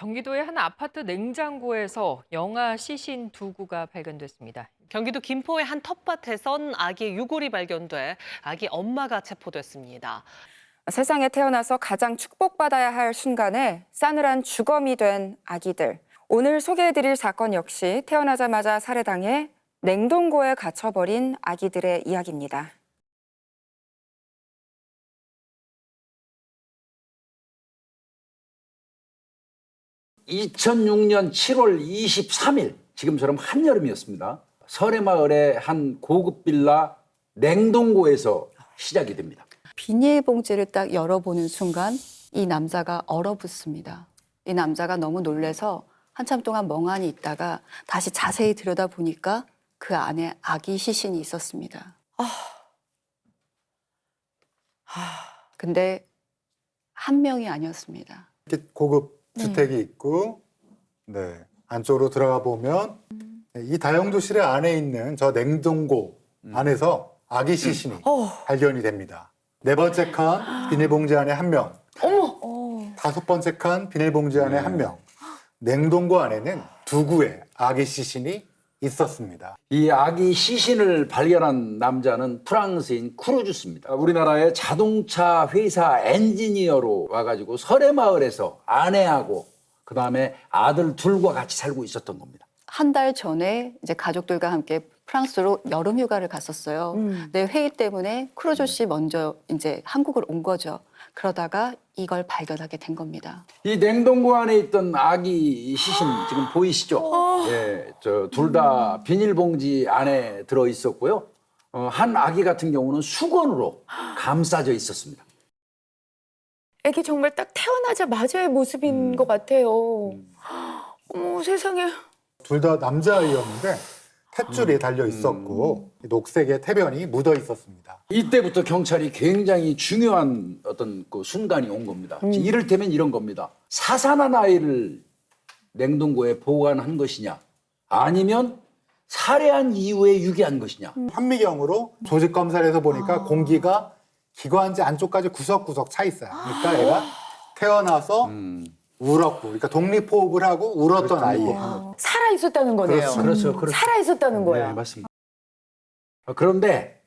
경기도의 한 아파트 냉장고에서 영아 시신 두 구가 발견됐습니다. 경기도 김포의 한 텃밭에선 아기 유골이 발견돼 아기 엄마가 체포됐습니다. 세상에 태어나서 가장 축복받아야 할 순간에 싸늘한 주검이 된 아기들. 오늘 소개해드릴 사건 역시 태어나자마자 살해당해 냉동고에 갇혀버린 아기들의 이야기입니다. (2006년 7월 23일) 지금처럼 한여름이었습니다 설해마을의 한 고급 빌라 냉동고에서 시작이 됩니다 비닐봉지를 딱 열어보는 순간 이 남자가 얼어붙습니다. 이 남자가 너무 놀래서 한참 동안 멍하니 있다가 다시 자세히 들여다보니까 그 안에 아기 시신이 있었습니다. 근데 한 명이 아니었습니다. 이렇게 고급 주택이 있고 네 안쪽으로 들어가 보면 네, 이 다용도실의 안에 있는 저 냉동고 안에서 아기 시신이 발견이 됩니다. 네 번째 칸 비닐봉지 안에 한 명. 다섯 번째 칸 비닐봉지 안에 한 명. 냉동고 안에는 두 구의 아기 시신이 있었습니다. 이 아기 시신을 발견한 남자는 프랑스인 크루주스입니다. 우리나라의 자동차 회사 엔지니어로 와가지고 설해마을에서 아내하고 그 다음에 아들 둘과 같이 살고 있었던 겁니다. 한 달 전에 이제 가족들과 함께 프랑스로 여름 휴가를 갔었어요. 내 회의 때문에 크루조 씨 먼저 이제 한국을 온 거죠. 그러다가 이걸 발견하게 된 겁니다. 이 냉동고 안에 있던 아기 시신 지금 보이시죠? 예, 저 둘 다 비닐봉지 안에 들어 있었고요. 어, 한 아기 같은 경우는 수건으로 감싸져 있었습니다. 애기 정말 딱 태어나자마자의 모습인 것 같아요. 어머 세상에. 둘 다 남자아이였는데 탯줄이 달려 있었고 녹색의 태변이 묻어 있었습니다. 이때부터 경찰이 굉장히 중요한 어떤 그 순간이 온 겁니다. 이를테면 이런 겁니다. 사산한 아이를 냉동고에 보관한 것이냐, 아니면 살해한 이후에 유기한 것이냐. 현미경으로 조직 검사를 해서 보니까 공기가 기관지 안쪽까지 구석구석 차 있어요. 그러니까 얘가 태어나서 울었고, 그러니까 독립호흡을 하고 울었던 아이예요. 살아 있었다는 거네요. 그렇죠, 그렇죠. 살아 있었다는 거야. 네, 맞습니다. 어, 그런데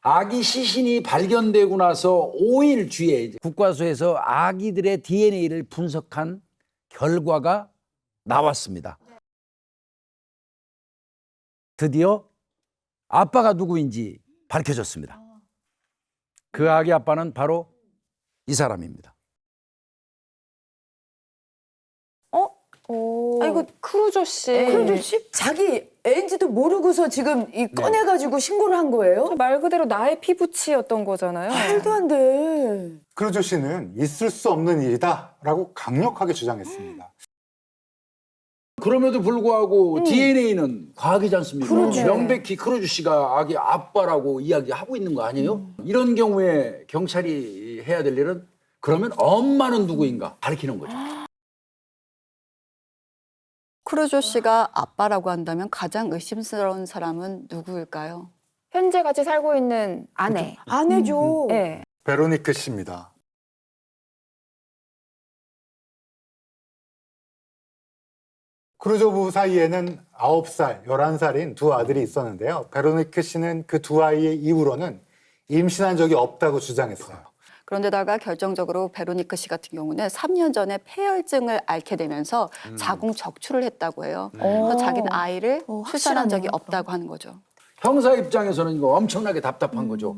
아기 시신이 발견되고 나서 5일 뒤에 이제 국과수에서 아기들의 DNA를 분석한 결과가 나왔습니다. 드디어 아빠가 누구인지 밝혀졌습니다. 그 아기 아빠는 바로 이 사람입니다. 아이고 크루조 씨. 크루조 씨 자기 애인지도 모르고서 지금 이 꺼내가지고 신고를 한 거예요? 말 그대로 나의 피부치였던 거잖아요. 말도 안 돼. 크루조 씨는 있을 수 없는 일이다라고 강력하게 주장했습니다. 그럼에도 불구하고 DNA는 과학이지 않습니까? 그러네. 명백히 크루즈 씨가 아기 아빠라고 이야기하고 있는 거 아니에요? 이런 경우에 경찰이 해야 될 일은 그러면 엄마는 누구인가 밝히는 거죠. 크루조 씨가 아빠라고 한다면 가장 의심스러운 사람은 누구일까요? 현재 같이 살고 있는 아내. 안 해줘. 네. 베로니크 씨입니다. 크루조 부부 사이에는 9살, 11살인 두 아들이 있었는데요. 베로니크 씨는 그 두 아이의 이후로는 임신한 적이 없다고 주장했어요. 그런데다가 결정적으로 베로니크 씨 같은 경우는 3년 전에 폐혈증을 앓게 되면서 자궁 적출을 했다고 해요. 그래서 자기는 아이를 어, 출산한 적이 확실하네요. 없다고 하는 거죠. 형사 입장에서는 이거 엄청나게 답답한 거죠.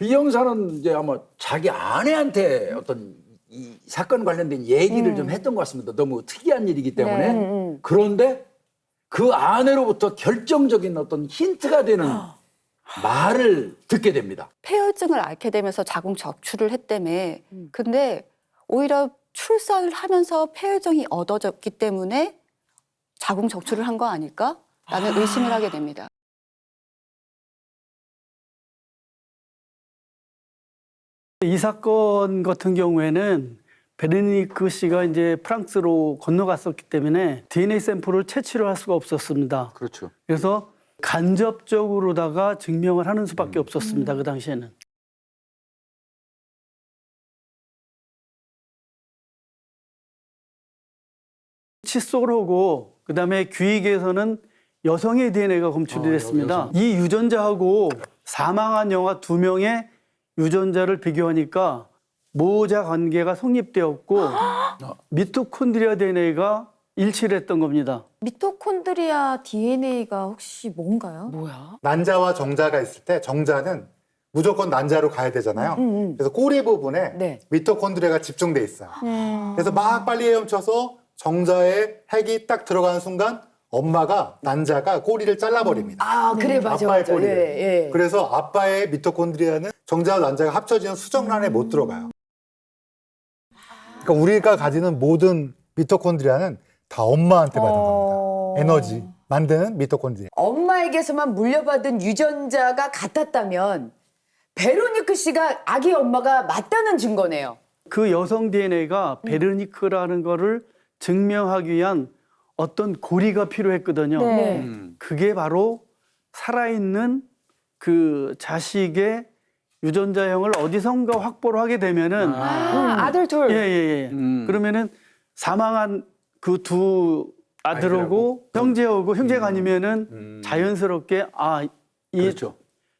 이 형사는 이제 아마 자기 아내한테 어떤 이 사건 관련된 얘기를 좀 했던 것 같습니다. 너무 특이한 일이기 때문에. 그런데 그 아내로부터 결정적인 어떤 힌트가 되는 말을 듣게 됩니다. 폐혈증을 앓게 되면서 자궁 적출을 했다며. 근데 오히려 출산을 하면서 폐혈증이 얻어졌기 때문에 자궁 적출을 한 거 아닐까? 라는 의심을 하게 됩니다. 이 사건 같은 경우에는 베르니크 씨가 이제 프랑스로 건너갔었기 때문에 DNA 샘플을 채취를 할 수가 없었습니다. 그렇죠. 그래서 간접적으로다가 증명을 하는 수밖에 없었습니다. 그 당시에는. 칫솔 하고 그다음에 귀익에서는 여성의 DNA가 검출이 아, 됐습니다. 이 유전자하고 사망한 영아 두 명의 유전자를 비교하니까 모자 관계가 성립되었고 미토콘드리아 DNA가 일치를 했던 겁니다. 미토콘드리아 DNA가 혹시 뭔가요? 뭐야? 난자와 정자가 있을 때 정자는 무조건 난자로 가야 되잖아요. 음, 음. 그래서 꼬리 부분에 네. 미토콘드리아가 집중돼 있어요. 음. 그래서 막 빨리 헤엄쳐서 정자에 핵이 딱 들어가는 순간 엄마가 난자가 꼬리를 잘라버립니다. 아 그래 맞아 아빠의 맞아. 꼬리를. 예, 예. 그래서 아빠의 미토콘드리아는 정자와 난자가 합쳐지는 수정란에 못 들어가요. 그러니까 우리가 가지는 모든 미토콘드리아는 다 엄마한테 받은 어. 겁니다. 에너지 만드는 미토콘드리아. 엄마에게서만 물려받은 유전자가 같았다면 베로니크 씨가 아기 엄마가 맞다는 증거네요. 그 여성 DNA가 베르니크라는 거를 증명하기 위한 어떤 고리가 필요했거든요. 네. 음. 그게 바로 살아있는 그 자식의 유전자형을 어디선가 확보를 하게 되면은 아, 아들 둘. 예, 예, 예. 음. 그러면은 사망한 그 두 아들하고 아이들하고. 형제하고 형제가 아니면은 음. 자연스럽게 아, 이 그렇죠.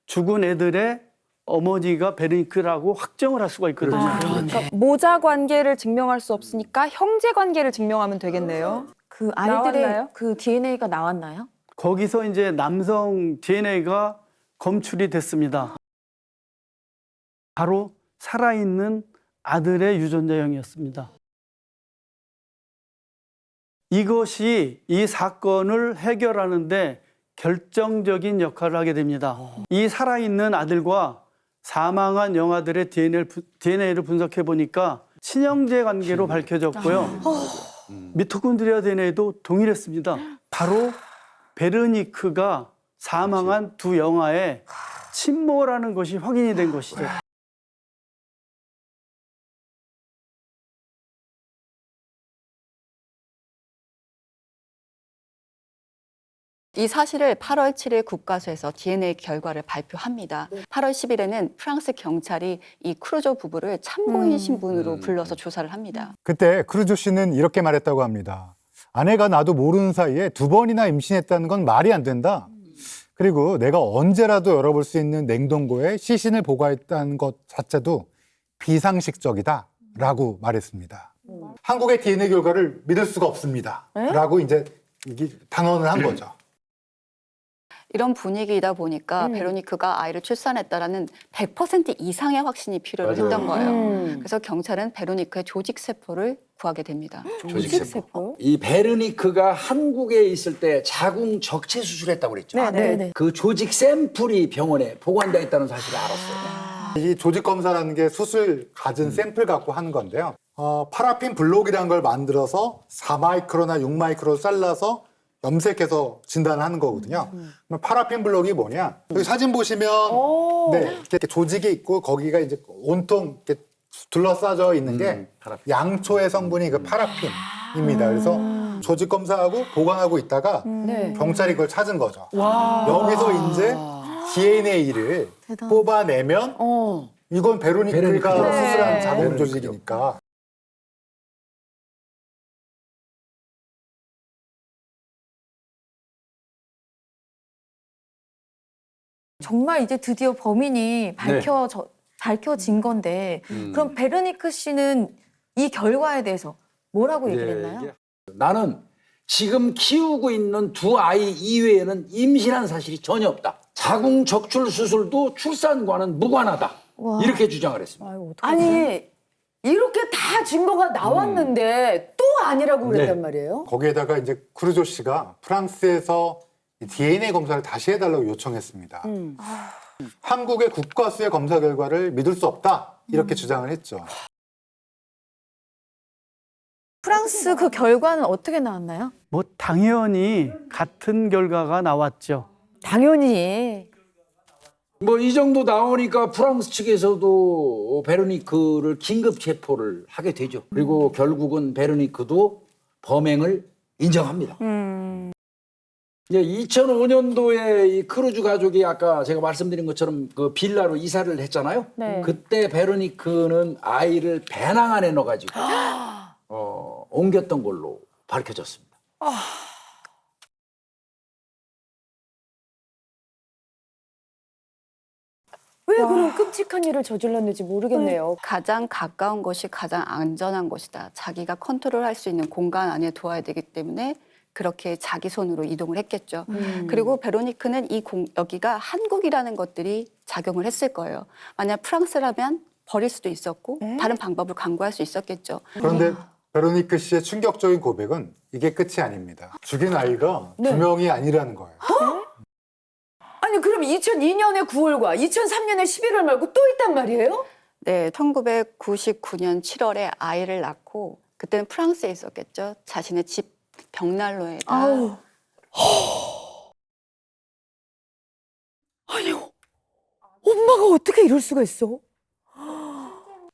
죽은 애들의 어머니가 베르니크라고 확정을 할 수가 있거든요. 그러니까 모자 관계를 증명할 수 없으니까 형제 관계를 증명하면 되겠네요. 그 아이들의 나왔나요? 그 DNA가 나왔나요? 거기서 이제 남성 DNA가 검출이 됐습니다. 바로 살아있는 아들의 유전자형이었습니다. 이것이 이 사건을 해결하는데 결정적인 역할을 하게 됩니다. 이 살아있는 아들과 사망한 영아들의 DNA를, DNA를 분석해 보니까 친형제 관계로 밝혀졌고요. 미토콘드리아 DNA도 동일했습니다. 바로 베르니크가 사망한 두 영아의 친모라는 것이 확인이 된 것이죠. 이 사실을 8월 7일 국가수에서 DNA 결과를 발표합니다. 8월 10일에는 프랑스 경찰이 이 크루조 부부를 참고인 신분으로 음. 불러서 조사를 합니다. 그때 크루조 씨는 이렇게 말했다고 합니다. 아내가 나도 모르는 사이에 두 번이나 임신했다는 건 말이 안 된다. 그리고 내가 언제라도 열어볼 수 있는 냉동고에 시신을 보관했다는 것 자체도 비상식적이다. 라고 말했습니다. 한국의 DNA 결과를 믿을 수가 없습니다. 라고 이제 이게 단언을 한 거죠. 이런 분위기이다 보니까 음. 베로니크가 아이를 출산했다라는 100% 이상의 확신이 필요를 맞아요. 했던 거예요. 음. 그래서 경찰은 베로니크의 조직 세포를 구하게 됩니다. 조직세포. 이 베르니크가 한국에 있을 때 자궁 적체 수술했다고 그랬죠. 네, 네. 그 조직 샘플이 병원에 보관돼 있다는 사실을 알았어요. 이 조직 검사라는 게 수술 갖은 샘플 갖고 하는 건데요. 어, 파라핀 블록이라는 걸 만들어서 4마이크로나 6마이크로 잘라서 염색해서 진단하는 거거든요. 그럼 파라핀 블록이 뭐냐? 여기 사진 보시면 오. 네, 이렇게 조직이 있고 거기가 이제 온통 이렇게 둘러싸져 있는 게 음, 파라핀. 양초의 성분이 그 파라핀입니다. 그래서 조직 검사하고 보관하고 있다가 네. 경찰이 그걸 찾은 거죠. 여기서 이제 DNA를 대단. 뽑아내면 어. 이건 베로니크가 베로니크죠. 수술한 네. 자궁. 조직이니까. 정말 이제 드디어 범인이 밝혀 져, 밝혀진 건데 음. 그럼 베르니크 씨는 이 결과에 대해서 뭐라고 얘기를 예, 했나요? 이게 나는 지금 키우고 있는 두 아이 이외에는 임신한 사실이 전혀 없다. 자궁 적출 수술도 출산과는 무관하다. 와. 이렇게 주장을 했습니다. 아유? 아니 이렇게 다 증거가 나왔는데 또 아니라고 그랬단 네. 말이에요. 거기에다가 이제 크루조 씨가 프랑스에서 이 DNA 검사를 다시 해달라고 요청했습니다. 음. 한국의 국가수의 검사 결과를 믿을 수 없다 이렇게 주장을 했죠. 프랑스 그 결과는 어떻게 나왔나요? 뭐 당연히 같은 결과가 나왔죠. 당연히 뭐 이 정도 나오니까 프랑스 측에서도 베르니크를 긴급 체포를 하게 되죠. 그리고 결국은 베르니크도 범행을 인정합니다. 이제 2005년도에 이 크루즈 가족이 아까 제가 말씀드린 것처럼 그 빌라로 이사를 했잖아요. 네. 그때 베르니크는 아이를 배낭 안에 넣어가지고 어, 옮겼던 걸로 밝혀졌습니다. 왜 그런 끔찍한 일을 저질렀는지 모르겠네요. 가장 가까운 것이 가장 안전한 것이다. 자기가 컨트롤할 수 있는 공간 안에 두어야 되기 때문에 그렇게 자기 손으로 이동을 했겠죠. 음. 그리고 베로니크는 이 공, 여기가 한국이라는 것들이 작용을 했을 거예요. 만약 프랑스라면 버릴 수도 있었고 다른 방법을 강구할 수 있었겠죠. 그런데 베로니크 씨의 충격적인 고백은 이게 끝이 아닙니다. 죽인 아이가 네. 두 명이 아니라는 거예요. 아니 그럼 2002년의 9월과 2003년의 11월 말고 또 있단 말이에요? 네, 1999년 7월에 아이를 낳고 그때는 프랑스에 있었겠죠. 자신의 집 벽난로에다 아우. 아니 엄마가 어떻게 이럴 수가 있어?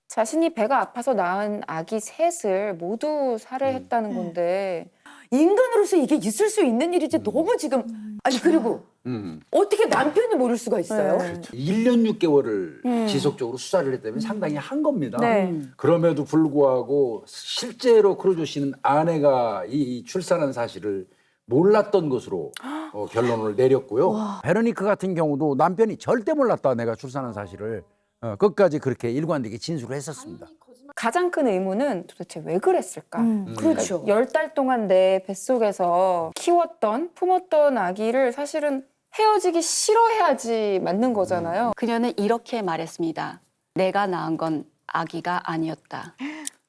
자신이 배가 아파서 낳은 아기 셋을 모두 살해했다는 건데 인간으로서 이게 있을 수 있는 일이지 너무 지금 아니 그리고 음. 어떻게 남편이 모를 수가 있어요? 네. 1년 6개월을 음. 지속적으로 수사를 했다면 상당히 한 겁니다. 네. 그럼에도 불구하고 실제로 크루조 씨는 아내가 이, 이 출산한 사실을 몰랐던 것으로 어, 결론을 내렸고요. 베르니크 같은 경우도 남편이 절대 몰랐다 내가 출산한 사실을 어, 끝까지 그렇게 일관되게 진술을 했었습니다. 가장 큰 의문은 도대체 왜 그랬을까? 음. 그렇죠. 열 달 동안 내 뱃속에서 키웠던 품었던 아기를 사실은 헤어지기 싫어해야지 맞는 거잖아요. 그녀는 이렇게 말했습니다. 내가 낳은 건 아기가 아니었다.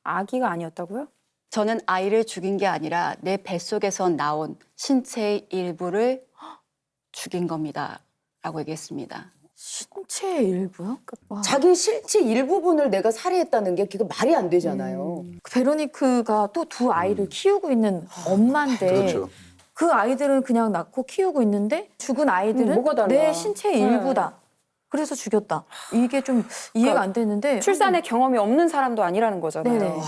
아기가 아니었다고요? 저는 아이를 죽인 게 아니라 내 뱃속에서 나온 신체의 일부를 죽인 겁니다. 라고 얘기했습니다. 신체의 일부요? 와. 자기 실체 일부분을 내가 살해했다는 게 그게 말이 안 되잖아요. 베로니크가 또 두 아이를 키우고 있는 엄마인데 그렇죠. 그 아이들은 그냥 낳고 키우고 있는데 죽은 음, 아이들은 뭐가 달라? 내 신체의 네. 일부다. 그래서 죽였다. 이게 좀 이해가 안 되는데 출산의 경험이 없는 사람도 아니라는 거잖아요. 네네.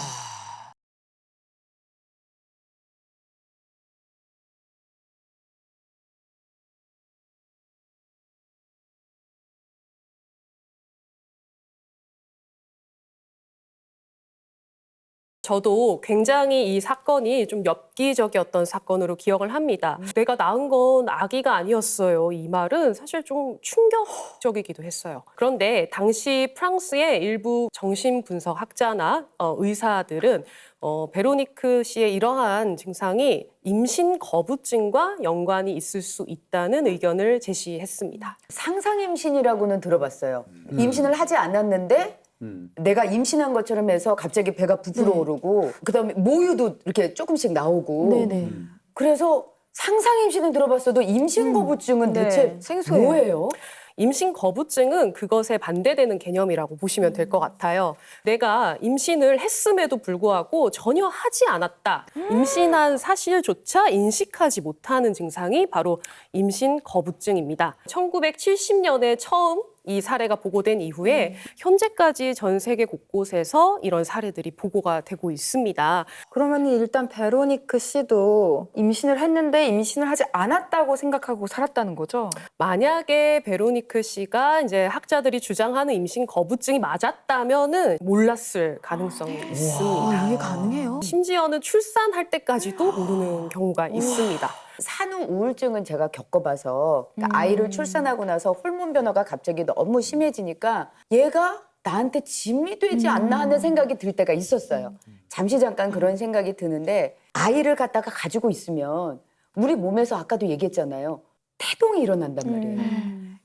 저도 굉장히 이 사건이 좀 엽기적이었던 사건으로 기억을 합니다. 내가 낳은 건 아기가 아니었어요. 이 말은 사실 좀 충격적이기도 했어요. 그런데 당시 프랑스의 일부 정신분석 학자나 어, 의사들은 어, 베로니크 씨의 이러한 증상이 임신 거부증과 연관이 있을 수 있다는 의견을 제시했습니다. 상상 임신이라고는 들어봤어요. 음. 임신을 하지 않았는데 음. 내가 임신한 것처럼 해서 갑자기 배가 부풀어 네. 오르고 그다음에 모유도 이렇게 조금씩 나오고 네네. 그래서 상상 임신은 들어봤어도 임신 거부증은 네. 대체 생소해요. 뭐예요? 임신 거부증은 그것에 반대되는 개념이라고 보시면 될 것 같아요. 내가 임신을 했음에도 불구하고 전혀 하지 않았다. 임신한 사실조차 인식하지 못하는 증상이 바로 임신 거부증입니다. 1970년에 처음 이 사례가 보고된 이후에 현재까지 전 세계 곳곳에서 이런 사례들이 보고가 되고 있습니다. 그러면 일단 베로니크 씨도 임신을 했는데 임신을 하지 않았다고 생각하고 살았다는 거죠? 만약에 베로니크 씨가 이제 학자들이 주장하는 임신 거부증이 맞았다면은 몰랐을 가능성이 있습니다. 아, 이게 가능해요? 심지어는 출산할 때까지도 모르는 경우가 있습니다. 산후 우울증은 제가 겪어봐서 그러니까 아이를 출산하고 나서 호르몬 변화가 갑자기 너무 심해지니까 얘가 나한테 짐이 되지 않나 하는 생각이 들 때가 있었어요. 잠시 잠깐 그런 생각이 드는데 아이를 갖다가 가지고 있으면 우리 몸에서 아까도 얘기했잖아요. 태동이 일어난단 말이에요.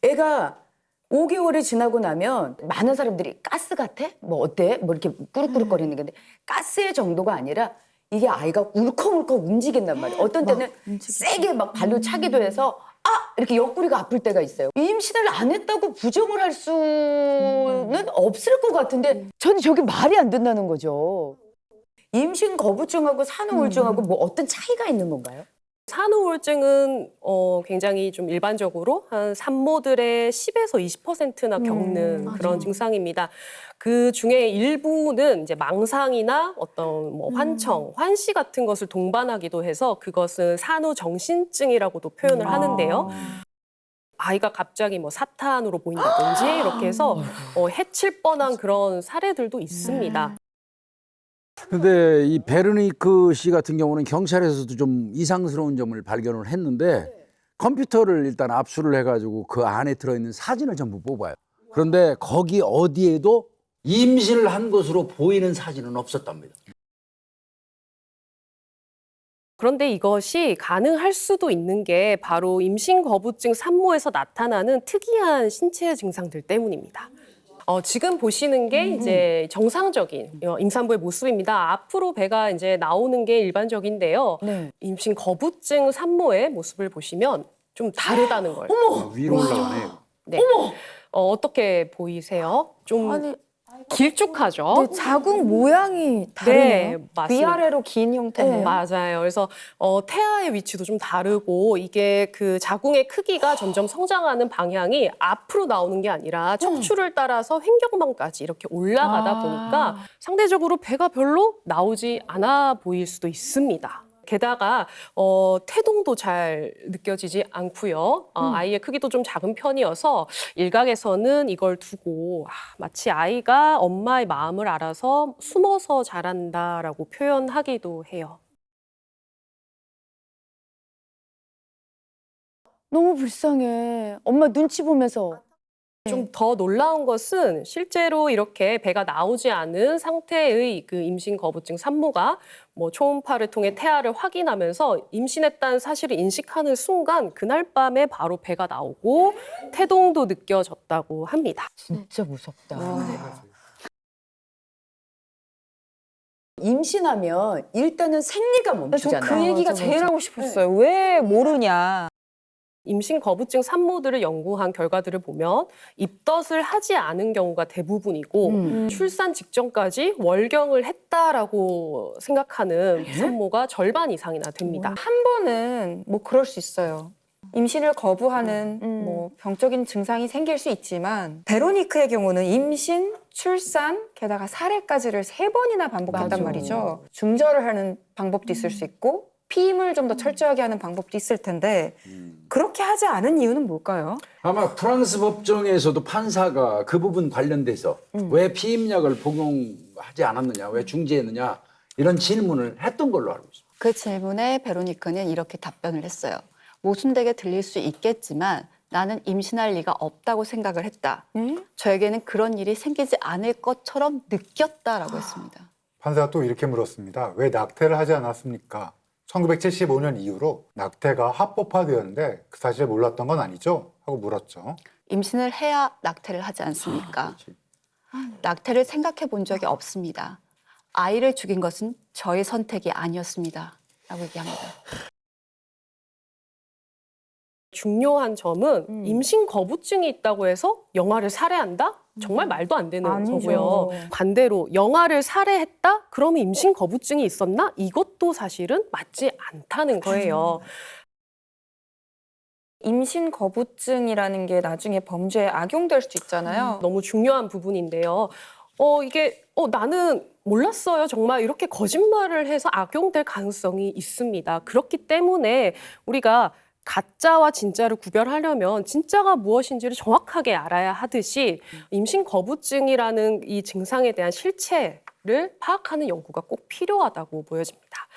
애가 5개월이 지나고 나면 많은 사람들이 가스 같아? 뭐 어때? 뭐 이렇게 꾸룩꾸룩거리는 건데 가스의 정도가 아니라 이게 아이가 울컥울컥 움직인단 말이에요. 어떤 때는 세게 막 발로 차기도 해서 아 이렇게 옆구리가 아플 때가 있어요. 임신을 안 했다고 부정을 할 수는 없을 것 같은데 저는 저게 말이 안 된다는 거죠. 임신 거부증하고 산후 우울증하고 뭐 어떤 차이가 있는 건가요? 산후 우울증은 어, 굉장히 좀 일반적으로 한 산모들의 10에서 20%나 겪는 맞아. 그런 증상입니다. 그 중에 일부는 이제 망상이나 어떤 뭐 환청, 환시 같은 것을 동반하기도 해서 그것은 산후 정신증이라고도 표현을 하는데요. 아이가 갑자기 뭐 사탄으로 보인다든지 이렇게 해서 어, 해칠 뻔한 그런 사례들도 있습니다. 근데 이 베르니크 씨 같은 경우는 경찰에서도 좀 이상스러운 점을 발견을 했는데 컴퓨터를 일단 압수를 해가지고 그 안에 들어있는 사진을 전부 뽑아요. 그런데 거기 어디에도 임신을 한 것으로 보이는 사진은 없었답니다. 그런데 이것이 가능할 수도 있는 게 바로 임신 거부증 산모에서 나타나는 특이한 신체 증상들 때문입니다. 어, 지금 보시는 게 이제 정상적인 어, 임산부의 모습입니다. 앞으로 배가 이제 나오는 게 일반적인데요. 네. 임신 거부증 산모의 모습을 보시면 좀 다르다는 걸. 위로 올라가네요. 네. 어, 어떻게 보이세요? 좀 아니 길쭉하죠? 근데 자궁 모양이 다르네요. 네, 맞습니다. 위아래로 긴 형태네요. 맞아요. 그래서 어, 태아의 위치도 좀 다르고 이게 그 자궁의 크기가 점점 성장하는 방향이 앞으로 나오는 게 아니라 척추를 따라서 횡격막까지 이렇게 올라가다 아. 보니까 상대적으로 배가 별로 나오지 않아 보일 수도 있습니다. 게다가 어, 태동도 잘 느껴지지 않고요. 어, 아이의 크기도 좀 작은 편이어서 일각에서는 이걸 두고 아, 마치 아이가 엄마의 마음을 알아서 숨어서 자란다라고 표현하기도 해요. 너무 불쌍해. 엄마 눈치 보면서. 좀 더 놀라운 것은 실제로 이렇게 배가 나오지 않은 상태의 그 임신 거부증 산모가 뭐 초음파를 통해 태아를 확인하면서 임신했다는 사실을 인식하는 순간 그날 밤에 바로 배가 나오고 태동도 느껴졌다고 합니다. 진짜 무섭다. 임신하면 일단은 생리가 멈추잖아요. 저그 얘기가 제일 하고 싶었어요. 왜 모르냐. 임신 거부증 산모들을 연구한 결과들을 보면 입덧을 하지 않은 경우가 대부분이고 음. 출산 직전까지 월경을 했다라고 생각하는 산모가 절반 이상이나 됩니다. 한 번은 뭐 그럴 수 있어요. 임신을 거부하는 음. 뭐 병적인 증상이 생길 수 있지만 베로니크의 경우는 임신, 출산, 게다가 살해까지를 세 번이나 반복했단 맞아. 말이죠. 중절을 하는 방법도 있을 수 있고 피임을 좀 더 철저하게 하는 방법도 있을 텐데 그렇게 하지 않은 이유는 뭘까요? 아마 프랑스 법정에서도 판사가 그 부분 관련돼서 왜 피임약을 복용하지 않았느냐, 왜 중지했느냐 이런 질문을 했던 걸로 알고 있습니다. 그 질문에 베로니크는 이렇게 답변을 했어요. 모순되게 들릴 수 있겠지만 나는 임신할 리가 없다고 생각을 했다. 음? 저에게는 그런 일이 생기지 않을 것처럼 느꼈다라고 했습니다. 판사가 또 이렇게 물었습니다. 왜 낙태를 하지 않았습니까? 1975년 이후로 낙태가 합법화되었는데 그 사실을 몰랐던 건 아니죠? 하고 물었죠. 임신을 해야 낙태를 하지 않습니까? 그렇지. 낙태를 생각해 본 적이 없습니다. 아이를 죽인 것은 저의 선택이 아니었습니다. 라고 얘기합니다. 중요한 점은 음. 임신 거부증이 있다고 해서 영아를 살해한다? 정말 말도 안 되는 아니죠. 거고요. 반대로 영아를 살해했다? 그러면 임신 거부증이 있었나? 이것도 사실은 맞지 않다는 거예요. 임신 거부증이라는 게 나중에 범죄에 악용될 수도 있잖아요. 너무 중요한 부분인데요. 어, 이게, 어, 나는 몰랐어요. 정말 이렇게 거짓말을 해서 악용될 가능성이 있습니다. 그렇기 때문에 우리가 가짜와 진짜를 구별하려면 진짜가 무엇인지를 정확하게 알아야 하듯이 임신 거부증이라는 이 증상에 대한 실체를 파악하는 연구가 꼭 필요하다고 보여집니다.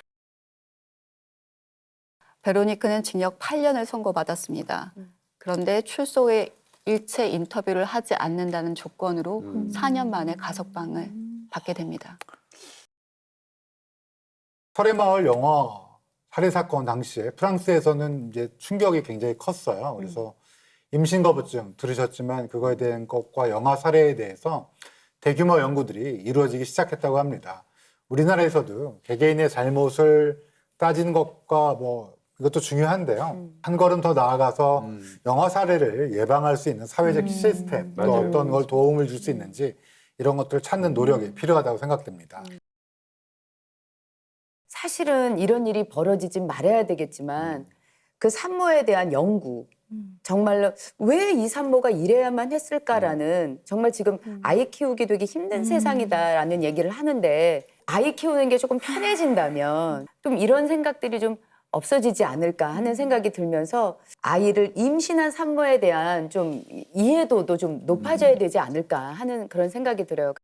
베로니크는 징역 8년을 선고받았습니다. 그런데 출소에 일체 인터뷰를 하지 않는다는 조건으로 음. 4년 만에 가석방을 받게 됩니다. 설해마을 영화 살해 사건 당시에 프랑스에서는 이제 충격이 굉장히 컸어요. 그래서 임신 거부증 들으셨지만 그거에 대한 것과 영아 살해에 대해서 대규모 연구들이 이루어지기 시작했다고 합니다. 우리나라에서도 개개인의 잘못을 따지는 것과 뭐 이것도 중요한데요. 한 걸음 더 나아가서 음. 영아 살해를 예방할 수 있는 사회적 시스템 또 맞아요. 어떤 걸 도움을 줄 수 있는지 이런 것들을 찾는 노력이 필요하다고 생각됩니다. 사실은 이런 일이 벌어지지 말아야 되겠지만 그 산모에 대한 연구 정말로 왜 이 산모가 이래야만 했을까라는 정말 지금 아이 키우기 되게 힘든 세상이다라는 얘기를 하는데 아이 키우는 게 조금 편해진다면 좀 이런 생각들이 좀 없어지지 않을까 하는 생각이 들면서 아이를 임신한 산모에 대한 좀 이해도도 좀 높아져야 되지 않을까 하는 그런 생각이 들어요.